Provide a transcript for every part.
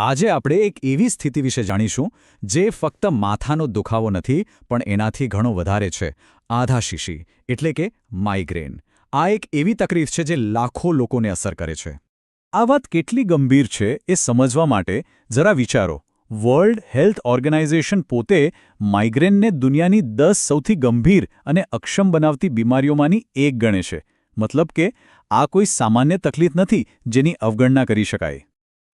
આજે આપણે એક એવી સ્થિતિ વિશે જાણીશું, જે ફક્ત માથાનો દુખાવો નથી, પણ એનાથી ઘણો વધારે છે, આધાશીશી, એટલે કે માઇગ્રેન આ એક એવી તકલીફ છે જે લાખો લોકોને અસર કરે છે. આ વાત કેટલી ગંભીર છે એ સમજવા માટે જરા વિચારો. વર્લ્ડ હેલ્થ ઓર્ગેનાઇઝેશન પોતે માઇગ્રેનને દુનિયાની દસ સૌથી ગંભીર અને અક્ષમ બનાવતી બીમારીઓમાંની એક ગણે છે. મતલબ કે આ કોઈ સામાન્ય તકલીફ નથી જેની અવગણના કરી શકાય.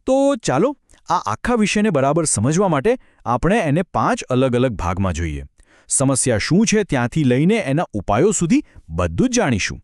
તો ચાલો આ આખા વિષયને બરાબર સમજવા માટે આપણે એને પાંચ અલગ અલગ ભાગમાં જોઈએ. સમસ્યા શું છે ત્યાંથી લઈને એના ઉપાયો સુધી બધું જ જાણીશું.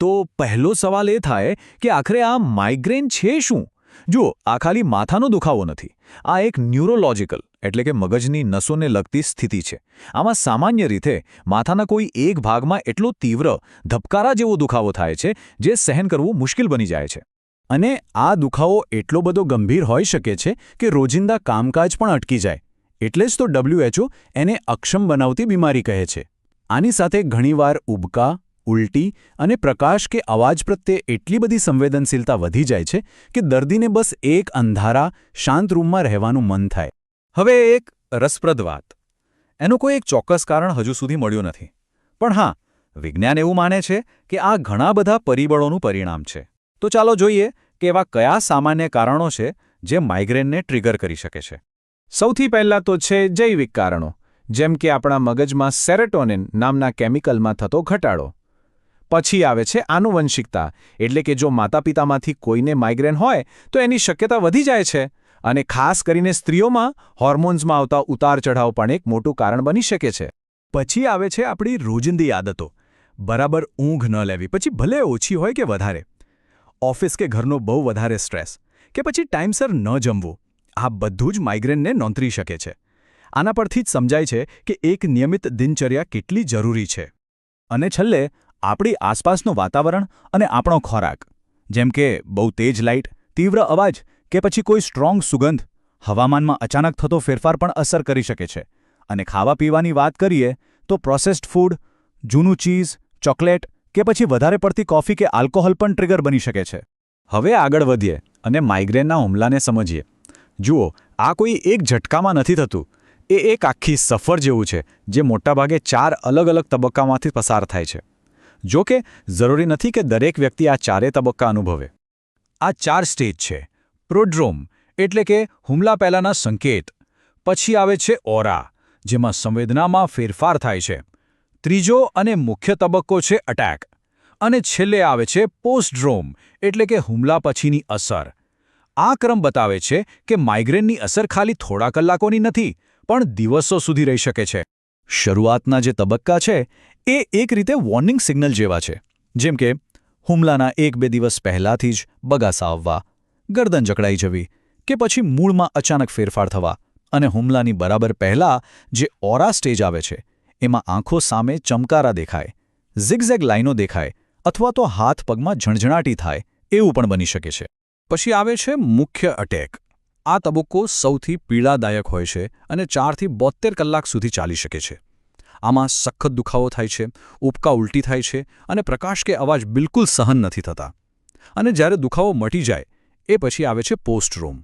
તો પહેલો સવાલ એ થાય કે આખરે આ માઇગ્રેન છે શું? જુઓ, આ ખાલી માથાનો દુખાવો નથી. આ એક ન્યુરોલોજિકલ એટલે કે મગજની નસોને લગતી સ્થિતિ છે. આમાં સામાન્ય રીતે માથાના કોઈ એક ભાગમાં એટલો તીવ્ર ધબકારા જેવો દુખાવો થાય છે, જે સહન કરવું મુશ્કેલ બની જાય છે. અને આ દુખાવો એટલો બધો ગંભીર હોઈ શકે છે કે રોજિંદા કામકાજ પણ અટકી જાય. એટલે જ તો ડબ્લ્યુએચઓ એને અક્ષમ બનાવતી બીમારી કહે છે. આની સાથે ઘણીવાર ઉબકા, ઉલટી અને પ્રકાશ કે અવાજ પ્રત્યે એટલી બધી સંવેદનશીલતા વધી જાય છે કે દર્દીને બસ એક અંધારા, શાંત રૂમમાં રહેવાનું મન થાય. હવે એક રસપ્રદ વાત. એનું કોઈ એક ચોક્કસ કારણ હજુ સુધી મળ્યું નથી. પણ હા, વિજ્ઞાન એવું માને છે કે આ ઘણા બધા પરિબળોનું પરિણામ છે. તો ચાલો જોઈએ કે એવા કયા સામાન્ય કારણો છે જે માઇગ્રેનને ટ્રિગર કરી શકે છે. સૌથી પહેલાં તો છે જૈવિક કારણો, જેમ કે આપણા મગજમાં સેરેટોનિન નામના કેમિકલમાં થતો ઘટાડો. પછી આવે છે આનુવંશિકતા, એટલે કે જો માતાપિતામાંથી કોઈને માઇગ્રેન હોય, તો એની શક્યતા વધી જાય છે અને ખાસ કરીને સ્ત્રીઓમાં હોર્મોન્સમાં આવતા ઉતાર ચઢાવ પણ એક મોટું કારણ બની શકે છે. પછી આવે છે આપણી રોજિંદી આદતો, બરાબર ઊંઘ ન લેવી, પછી ભલે ઓછી હોય કે વધારે. ઓફિસ કે ઘરનો બહુ વધારે સ્ટ્રેસ કે પછી ટાઈમસર ન જમવું. આ બધું જ માઇગ્રેનને નોંધરી શકે છે. આના પરથી જ સમજાય છે કે એક નિયમિત દિનચર્યા કેટલી જરૂરી છે. અને છેલ્લે, આપણી આસપાસનું વાતાવરણ અને આપણો ખોરાક. જેમ કે, બહુ તેજ લાઇટ, તીવ્ર અવાજ કે પછી કોઈ સ્ટ્રોંગ સુગંધ, હવામાનમાં અચાનક થતો ફેરફાર પણ અસર કરી શકે છે. અને ખાવા પીવાની વાત કરીએ, તો પ્રોસેસ્ડ ફૂડ, જૂનું ચીઝ, ચોકલેટ કે પછી વધારે પડતી કોફી કે આલ્કોહોલ પણ ટ્રિગર બની શકે છે. હવે આગળ વધીએ અને માઇગ્રેનના હુમલાને સમજીએ. જુઓ, આ કોઈ એક ઝટકામાં નથી થતું. એ એક આખી સફર જેવું છે, જે મોટાભાગે ચાર અલગ અલગ તબક્કામાંથી પસાર થાય છે. જો કે, જરૂરી નથી કે દરેક વ્યક્તિ આ ચારે તબક્કા અનુભવે. આ ચાર સ્ટેજ છે. પ્રોડ્રોમ, એટલે કે હુમલા પહેલાંના સંકેત. પછી આવે છે ઓરા, જેમાં સંવેદનામાં ફેરફાર થાય છે. ત્રીજો અને મુખ્ય તબક્કો છે અટેક અને છેલ્લે આવે છે પોસ્ટડ્રોમ એટલે કે હુમલા પછીની અસર. આ ક્રમ બતાવે છે કે માઇગ્રેનની અસર ખાલી થોડા કલાકોની નથી, પણ દિવસો સુધી રહી શકે છે. શરૂઆતના જે તબક્કા છે, એ એક રીતે વોર્નિંગ સિગ્નલ જેવા છે. જેમ કે, હુમલાના એક બે દિવસ પહેલાંથી જ બગાસા આવવા, ગરદન જકડાઈ જવી, કે પછી મૂળમાં અચાનક ફેરફાર થવા. અને હુમલાની બરાબર પહેલાં જે ઓરા સ્ટેજ આવે છે એમાં આંખો સામે ચમકારા દેખાય, ઝિગઝેગ લાઈનો દેખાય અથવા તો હાથ પગમાં ઝણઝણાટી થાય એવું પણ બની શકે છે. પછી આવે છે મુખ્ય અટેક આ તબક્કો સૌથી પીડાદાયક હોય છે અને ચારથી બોતેર કલાક સુધી ચાલી શકે છે. આમાં સખત દુખાવો થાય છે ઉપકા ઉલટી થાય છે અને પ્રકાશ કે અવાજ બિલકુલ સહન નથી થતા. અને જ્યારે દુખાવો મટી જાય, એ પછી આવે છે પોસ્ટ રૂમ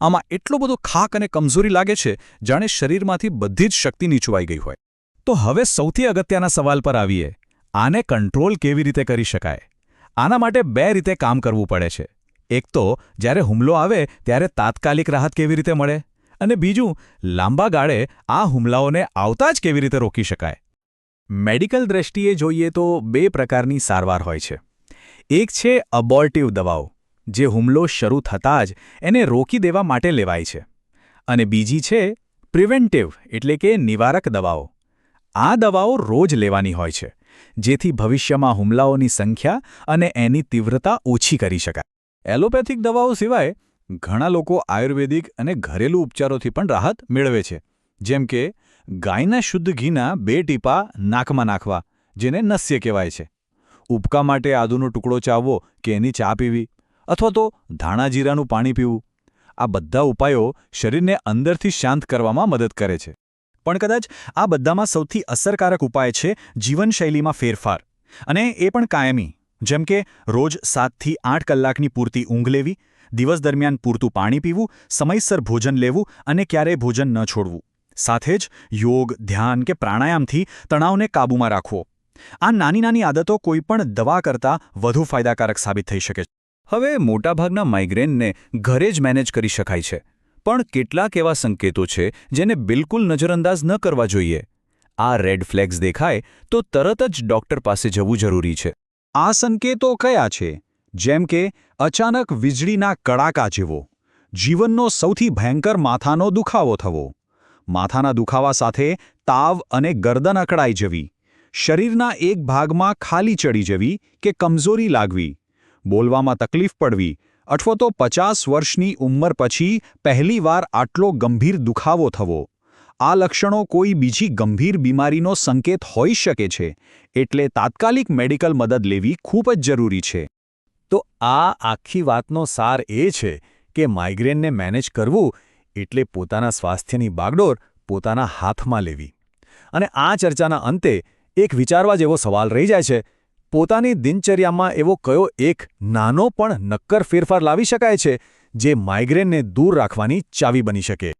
આમાં એટલો બધો ખાક અને કમજોરી લાગે છે, જાણે શરીરમાંથી બધી જ શક્તિ નીચવાઈ ગઈ હોય. તો હવે સૌથી અગત્યના સવાલ પર આવીએ. આને કંટ્રોલ કેવી રીતે કરી શકાય? આના માટે બે રીતે કામ કરવું પડે છે. એક તો, જ્યારે હુમલો આવે, ત્યારે તાત્કાલિક રાહત કેવી રીતે મળે? અને બીજું, લાંબા ગાળે આ હુમલાઓને આવતા જ કેવી રીતે રોકી શકાય? મેડિકલ દ્રષ્ટિએ જોઈએ તો બે પ્રકારની સારવાર હોય છે. એક છે અબોર્ટિવ દવાઓ, જે હુમલો શરૂ થતાં જ એને રોકી દેવા માટે લેવાય છે. અને બીજી છે પ્રિવેન્ટિવ, એટલે કે નિવારક દવાઓ. આ દવાઓ રોજ લેવાની હોય છે, જેથી ભવિષ્યમાં હુમલાઓની સંખ્યા અને એની તીવ્રતા ઓછી કરી શકાય. એલોપેથિક દવાઓ સિવાય ઘણા લોકો આયુર્વેદિક અને ઘરેલુ ઉપચારોથી પણ રાહત મેળવે છે, જેમ કે ગાયના શુદ્ધ ઘીના બે ટીપા નાકમાં નાખવા, જેને નસ્ય કહેવાય છે. ઉપકા માટે આદુનો ટુકડો ચાવવો કે એની ચા પીવી, અથવા તો ધાણા જીરાનું પાણી પીવું. આ બધા ઉપાયો શરીરને અંદરથી શાંત કરવામાં મદદ કરે છે. પણ કદાચ આ બધામાં સૌથી અસરકારક ઉપાય છે જીવનશૈલીમાં ફેરફાર. અને એ પણ કાયમી, જેમ કે રોજ સાતથી આઠ કલાકની પૂરતી ઊંઘ લેવી, દિવસ દરમિયાન પૂરતું પાણી પીવું, સમયસર ભોજન લેવું અને ક્યારેય ભોજન ન છોડવું. સાથે જ યોગ, ધ્યાન કે પ્રાણાયામથી તણાવને કાબૂમાં રાખવો. આ નાની નાની આદતો કોઈપણ દવા કરતાં વધુ ફાયદાકારક સાબિત થઈ શકે છે. હવે મોટાભાગના માઇગ્રેનને ઘરે જ મેનેજ કરી શકાય છે. પણ કેટલાક એવા સંકેતો છે જેને બિલકુલ નજરઅંદાજ ન કરવા જોઈએ. આ રેડ ફ્લેગ્સ દેખાય તો તરત જ ડોક્ટર પાસે જવું જરૂરી છે. આ સંકેતો કયા છે? જેમ કે, અચાનક વીજળીના કડાકા જેવો. જીવનનો સૌથી ભયંકર માથાનો દુખાવો થવો. માથાના દુખાવા સાથે તાવ અને ગરદન અકળાઈ જવી. શરીરના એક ભાગમાં ખાલી ચડી જવી કે કમજોરી લાગવી. બોલવામાં તકલીફ પડવી અથવા તો પચાસ વર્ષની ઉંમર પછી પહેલીવાર આટલો ગંભીર દુખાવો થવો. આ લક્ષણો કોઈ બીજી ગંભીર બીમારીનો સંકેત હોઈ શકે છે, એટલે તાત્કાલિક મેડિકલ મદદ લેવી ખૂબ જ જરૂરી છે. તો આ આખી વાતનો સાર એ છે કે માઇગ્રેનને મેનેજ કરવું એટલે પોતાના સ્વાસ્થ્યની બાગડોર પોતાના હાથમાં લેવી. અને આ ચર્ચાના અંતે એક વિચારવા જેવો સવાલ રહી જાય છે પોતાની દિનચર્યામાં એવો કયો એક નાનો પણ નક્કર ફેરફાર લાવી શકાય છે, જે માઇગ્રેનને દૂર રાખવાની ચાવી બની શકે?